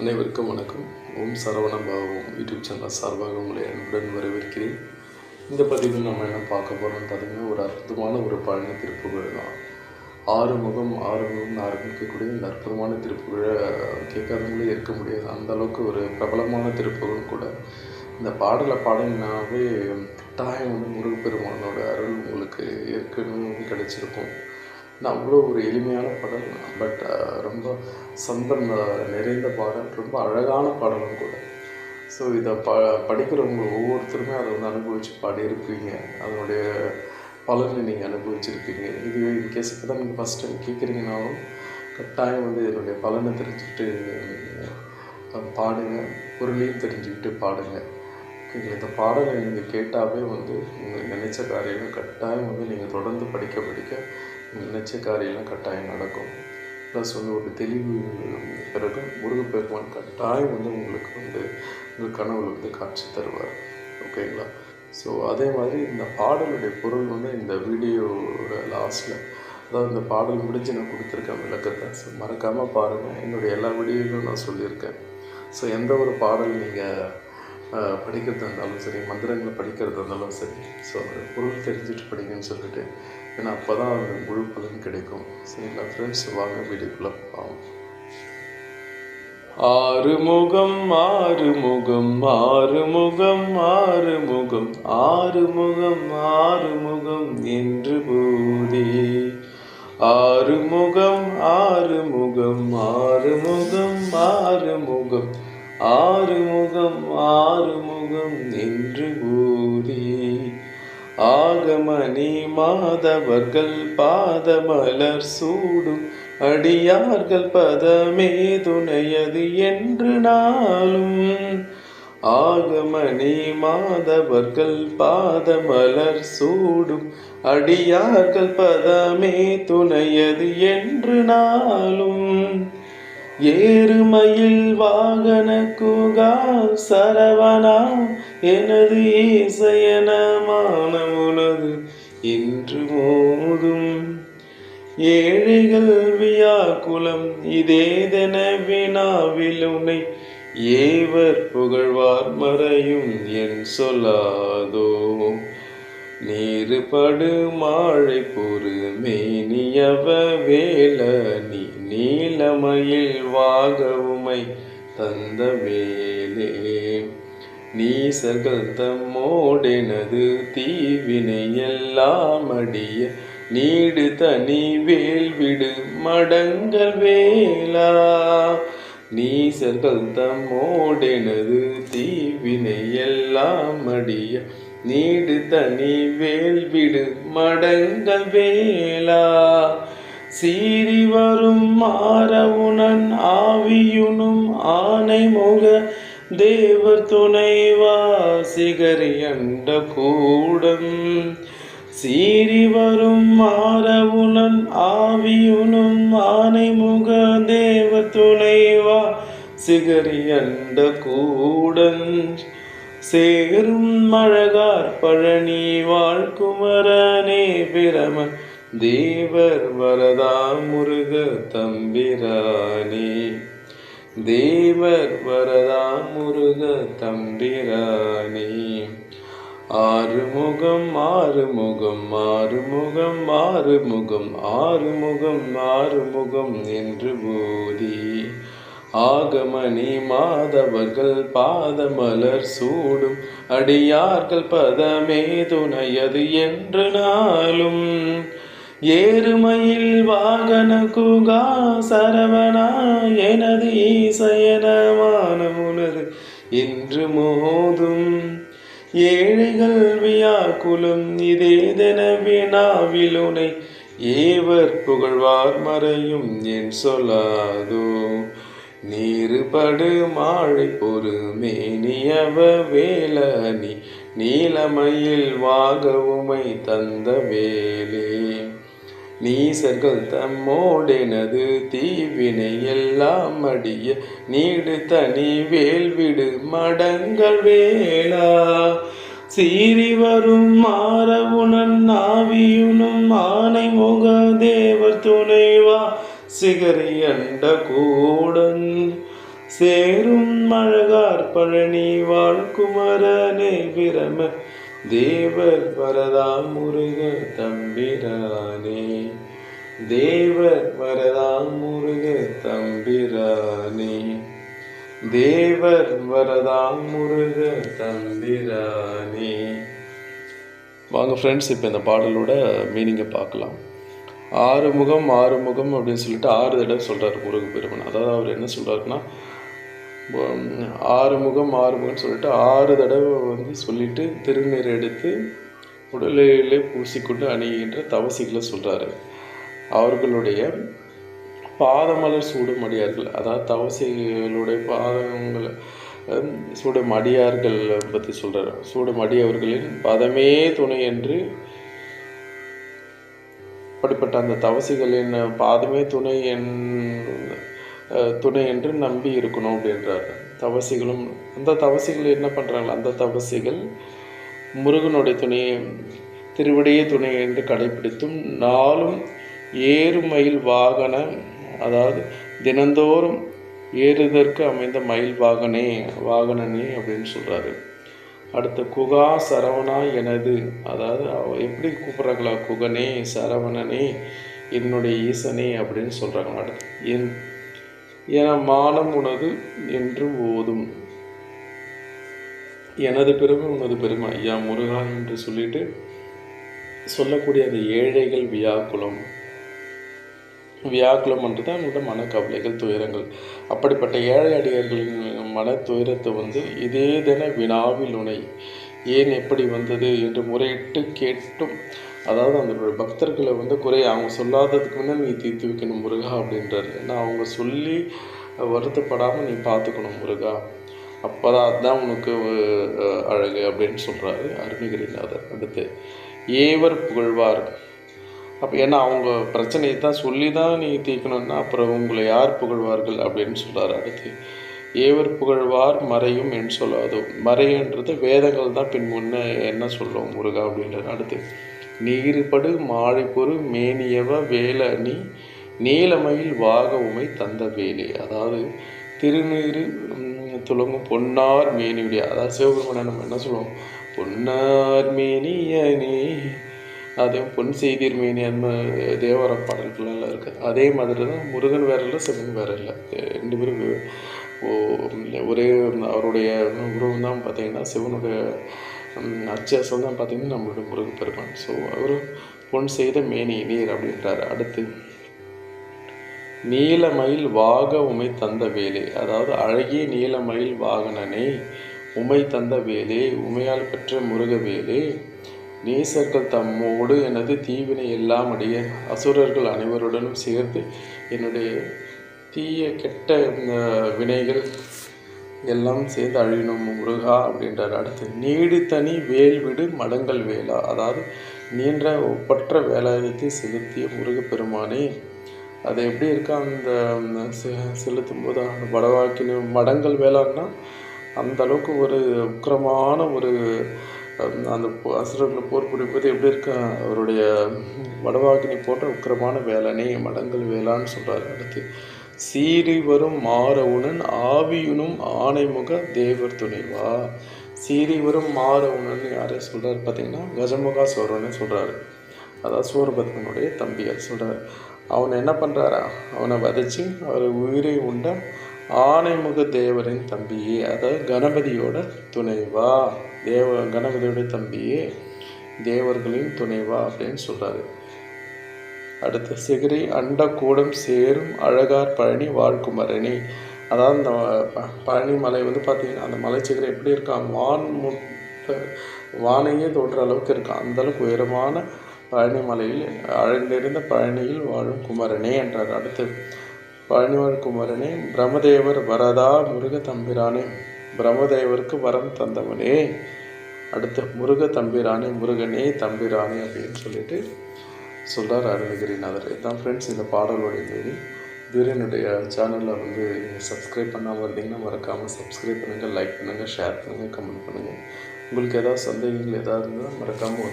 அனைவருக்கும் வணக்கம். ஓம் சரவண பாவம் யூடியூப் சேனல் சார்பாக உங்களை அன்புடன் வரவேற்கிறேன். இந்த பதிவில் நம்ம என்ன பார்க்க போகிறோம்னு பார்த்தீங்கன்னா ஒரு அற்புதமான ஒரு பழனி திருப்புகழ் தான். ஆறு முகம் ஆறு ஆரம்பிக்கக்கூடிய இந்த அற்புதமான திருப்புகழை கேட்காதவங்களே இருக்க முடியாது. அந்த அளவுக்கு ஒரு பிரபலமான திருப்புகழும் கூட. இந்த பாடலை பாடினாவே கட்டாயம் வந்து முருகப்பெருமானோட அருள் உங்களுக்கு ஏற்கனவே கிடைச்சிருக்கும். நான் அவ்வளோ ஒரு எளிமையான பாடல் பட் ரொம்ப சந்தம் நிறைந்த பாடல் ரொம்ப அழகான பாடலும் கூட. ஸோ இதை ப படிக்கிறவங்க ஒவ்வொருத்தருமே அதை வந்து அனுபவித்து பாடியிருப்பீங்க. அதனுடைய பலனை நீங்கள் அனுபவிச்சிருப்பீங்க. இது இன்கேஸ் இப்போ தான் நீங்கள் ஃபஸ்ட் டைம் கேட்குறீங்கனாலும் கட்டாயம் வந்து இதனுடைய பலனை தெரிஞ்சுக்கிட்டு பாடுங்க. பொருளையும் தெரிஞ்சுக்கிட்டு பாடுங்க. நீங்கள் இந்த பாடலை நீங்கள் கேட்டாவே வந்து நீங்கள் நினைச்ச காரியம் கட்டாயம் வந்து நீங்கள் தொடர்ந்து படிக்க படிக்க நினைச்ச காரியம்லாம் கட்டாயம் நடக்கும். ப்ளஸ் வந்து ஒரு தெளிவு பிறகு முருகப்பெருமான் கட்டாயம் வந்து உங்களுக்கு வந்து உங்கள் கனவுல வந்து காட்சி தருவார். ஓகேங்களா? ஸோ அதே மாதிரி இந்த பாடலுடைய பொருள் வந்து இந்த வீடியோவோட லாஸ்ட்டில் அதாவது இந்த பாடல் முடிஞ்சு நான் கொடுத்துருக்கேன் விளக்கத்தை ஸோ மறக்காமல் பாருங்கள் என்னுடைய எல்லா வீடியோலையும் நான் சொல்லியிருக்கேன். ஸோ எந்த ஒரு பாடல் நீங்கள் படிக்கிறதா இருந்தாலும் சரி மந்திரங்களை படிக்கிறதா இருந்தாலும் சரி. ஸோ அந்த பொருள் தெரிஞ்சுட்டு படிங்கன்னு சொல்லிட்டு ஏன்னா அப்போ தான் அந்த முழு பலன் கிடைக்கும். சரிங்களா ஃப்ரெண்ட்ஸ் வாங்க வீடியோக்குள்ளே போகலாம் ஆறுமுகம் ஆறுமுகம் ஆறுமுகம் ஆறுமுகம் ஆறுமுகம் ஆறுமுகம் என்று போதே. ஆறுமுகம் ஆறுமுகம் ஆறுமுகம் ஆறுமுகம் ஆறுமுகம் ஆறுமுகம் என்று கூறி. ஆகமணி மாதவர்கள் பாதமலர் சூடும். அடியார்கள் பதமே துணையது என்று நாளும். ஆகமணி மாதவர்கள் பாதமலர் சூடும். அடியார்கள் பதமே துணையது என்று நாளும். ஏறுமையில் வாகன குகா சரவணா எனது ஈசையனமான உனது இன்று மோதும். ஏழைகள் வியாக்குலம் இதேதென வினாவில் உன்னை ஏவர் புகழ்வார் மறையும் என் சொல்லாதோ. நீருபடு மாழை பொறு மேனியவ வேல நீ நீலமயில் வாகவுமை தந்த வேலே. நீசர்கள் தம்மோடெனது தீவினை எல்லாம் அடிய நீடு தனி வேல்விடு மடங்கள் வேலா நீசர்கள் தம்மோடெனது தீவினை எல்லாம் அடிய நீடு தனி வேல் விடு மடங்க வேலா சீறி வரும் மாறவுணன் ஆவியுனும் ஆனை முக தேவர் துணைவா சிகரி அண்ட கூடம். சீறி வரும் மாறவுணன் ஆவியுனும் ஆனை முக தேவ துணைவா சிகரி அண்ட கூடன் சேரும் மழகார் பழனி வாழ்குமரனே பிரம தேவர் வரதா முருக தம்பிரானே. தேவர் வரதா முருக தம்பிரானே. ஆறுமுகம் ஆறுமுகம் ஆறுமுகம் ஆறுமுகம் ஆறுமுகம் ஆறுமுகம் என்று போதி ஆகமணி மாதவர்கள் பாதமலர் சூடும். அடியார்கள் பதமே துணையது என்று நாளும். ஏறுமையில் வாகன குகா சரவணா எனது ஈசயனமான உனது என்று மோதும் ஏழைகள் வியாக்குலம் இதேதென வினாவிலுனை ஏவர் புகழ்வார் மறையும் என் சொல்லாதோ. நீருபடு மாழை பொறு மேனியவ வேலனி நீலமயில் வாகவுமை தந்த வேலே. நீசர்கள் தம்மோடெனது தீவினை எல்லாம் அடிய நீடு தனி வேல்விடு மடங்கள் வேளா. சீறி வரும் மாறவுணன் நாவியுனும் ஆனை முக தேவர் துணைவா. சிகரியண்ட கூடன். சேரும் மழகார் பழனி வாழ்குமரனே பிரம. தேவர் வரதா முருக தம்பிரானே. தேவர் வரதா முருக தம்பிரானே. தேவர் வரதா முருக தம்பிரானே. வாங்க ஃப்ரெண்ட்ஸ் இப்போ இந்த பாடலோட மீனிங்கை பார்க்கலாம். ஆறு முகம் அப்படின்னு சொல்லிட்டு ஆறு தடவை சொல்கிறார் முருகப்பெருமன் அதாவது அவர் என்ன சொல்கிறாருன்னா ஆறுமுகம் ஆறுமுகம்னு சொல்லிட்டு ஆறு தடவை வந்து சொல்லிட்டு திருநீர் எடுத்து உடலிலே பூசிக்கொண்டு அணிகின்ற தவசிகளை சொல்கிறாரு அவர்களுடைய பாதமலர் சூடும் அடியார்கள் அதாவது தவசிகளுடைய பாதங்களை சூடும் அடியார்கள் பற்றி சொல்கிறார் சூடும் அடியவர்களின் பதமே துணை என்று அப்படிப்பட்ட அந்த தவசிகளின் பாதமே துணை என் துணை என்று நம்பி இருக்கணும் அப்படின்றார். தவசிகளும் அந்த தவசிகள் என்ன பண்ணுறாங்க அந்த தவசிகள் முருகனுடைய துணையை திருவிடையே துணை என்று கடைபிடித்தும் நாளும் ஏறுமயில் வாகன அதாவது தினந்தோறும் ஏறுதற்கு அமைந்த மயில் வாகனே வாகனனே அப்படின்னு சொல்கிறாரு அடுத்து குகா சரவணா எனது. அதாவது எப்படி கூப்பிட்றாங்களா குகனே சரவணனே என்னுடைய ஈசனே அப்படின்னு சொல்கிறாங்க அடுத்து. என் என மானம் உனது என்று ஓதும். எனது பெருமை உனது பெருமை. ஐயா முருகா என்று சொல்லிட்டு சொல்லக்கூடிய அந்த ஏழைகள் வியாக்குலம் வியாக்குலம் என்று தான் அவங்களோட மனக்கவலைகள் துயரங்கள். அப்படிப்பட்ட ஏழை அடியர்களின் மன துயரத்தை வந்து இதே தின வினாவில் உனை ஏன் எப்படி வந்தது என்று முறையிட்டு கேட்டும். அதாவது அந்த பக்தர்களை வந்து குறை அவங்க சொல்லாததுக்கு முன்னே நீ தீர்த்து வைக்கணும் முருகா அப்படின்றாரு. ஏன்னா அவங்க சொல்லி வருத்தப்படாமல் நீ பார்த்துக்கணும் முருகா. அப்போ தான் அதுதான் உனக்கு அழகு அப்படின்னு சொல்கிறாரு அருணகிரிநாதர். அடுத்து ஏவர் புகழ்வார். அப்போ ஏன்னா அவங்க பிரச்சனையை தான் சொல்லி தான் நீ தீர்க்கணும்னா அப்புறம் உங்களை யார் புகழ்வார்கள் அப்படின்னு சொல்கிறார் அடுத்து ஏவர் புகழ்வார் மறையும் என் சொல்லாதோ. மறையன்றது வேதங்கள் தான் பின் முன்ன என்ன சொல்லும் முருகா அப்படின்றது. அடுத்து நீர்படு மாழிப்பொரு மேனியவ வேலணி நீலமயில் வாக உமை தந்த வேலை. அதாவது திருநீர் துளங்கும் பொன்னார் மேனியுடைய அதாவது சிவபெருமான நம்ம என்ன சொல்லுவோம்? பொன்னார் மேனியனே அதே பொன் செய்தீர் மேனி அந்த தேவர பாடல்களெல்லாம் இருக்குது அதே மாதிரி தான் முருகன் வேற இல்லை சிவன் வேற இல்லை. ரெண்டு பேரும் ஒரே அவருடைய உருவம் தான் பார்த்தீங்கன்னா சிவனுடைய அச்சேசம் தான் பார்த்தீங்கன்னா நம்மளுடைய முருகன் பெருமான். ஸோ அவர் பொன் செய்த மேனி நீர் அப்படின்றார். அடுத்து நீலமயில் வாக உமை தந்த வேலை. அதாவது அழகிய நீலமயில் வாகனனை உமை தந்த வேலே உமையால் பெற்ற முருக வேலே. நேசர்கள் தம்மோடு எனது தீவினை எல்லாம் அடைய அசுரர்கள் அனைவருடனும் சேர்த்து என்னுடைய தீய கெட்ட வினைகள் எல்லாம் சேர்ந்து அழியணும் முருகா அப்படின்றார். அடுத்து நீடு தனி வேல்விடு மடங்கள் வேலா. அதாவது நீண்ட ஒப்பற்ற வேலாயுதத்தை செலுத்திய முருகப்பெருமானே அது எப்படி இருக்கா? அந்த செலுத்தும் போது அந்த வடவாக்கின மடங்கள் வேளான்னா அந்த அளவுக்கு ஒரு உக்கிரமான ஒரு அந்த அசுரர்களை போர் புரிப்பது எப்படி இருக்கா? அவருடைய வடவாகினி போன்ற உக்கிரமான வேலனே மடங்கள் வேளான்னு சொல்கிறார் அடுத்து. சீறி வரும் மாறவுணன் ஆவியுனும் ஆணைமுக தேவர் துணைவா. சீறி வரும் மாறவுணன் யாரை சொல்கிறார் பார்த்தீங்கன்னா கஜமுகா சோரன்னு சொல்கிறாரு அதாவது சூரபத்மனுடைய தம்பியார் சொல்கிறார் அவனை என்ன பண்ணுறாரா அவனை வதச்சி அவர் உயிரை உண்ட ஆனைமுக தேவரின் தம்பியே அதாவது கணபதியோட துணைவா. தேவ கணபதியுடைய தம்பியே தேவர்களின் துணைவா அப்படின்னு சொல்கிறாரு அடுத்து சிகிரி அண்டக்கூடம் சேரும் அழகார் பழனி வாழ்குமரணி அதாவது இந்த பழனி மலை வந்து பார்த்திங்கன்னா அந்த மலைச்சிகரை எப்படி இருக்கான் வான் முட்ட வானையே தோன்ற அளவுக்கு இருக்கான் அந்தளவுக்கு உயரமான பழனி மலையில் அழந்திருந்த பழனியில் வாழும் குமரனே என்றார். அடுத்து பழனிவாழ் குமரனே பிரம்மதேவர் வரதா முருக தம்பிரானே பிரம்மதேவருக்கு வரம் தந்தவனே. அடுத்து முருக தம்பிரானே முருகனே தம்பிரானே அப்படின்னு சொல்லிட்டு சொல்கிறார் அருணகிரிநாதர். இதுதான் ஃப்ரெண்ட்ஸ் இந்த பாடலுடைய மீறி இதுவரை என்னுடைய சேனலில் வந்து நீங்கள் சப்ஸ்கிரைப் பண்ணாமல் இருந்தீங்கன்னா மறக்காமல் சப்ஸ்கிரைப் பண்ணுங்கள் லைக் பண்ணுங்கள் ஷேர் பண்ணுங்கள் கமெண்ட் பண்ணுங்கள் உங்களுக்கு ஏதாவது சந்தேகங்கள் ஏதாவது இருந்தால் மறக்காமல்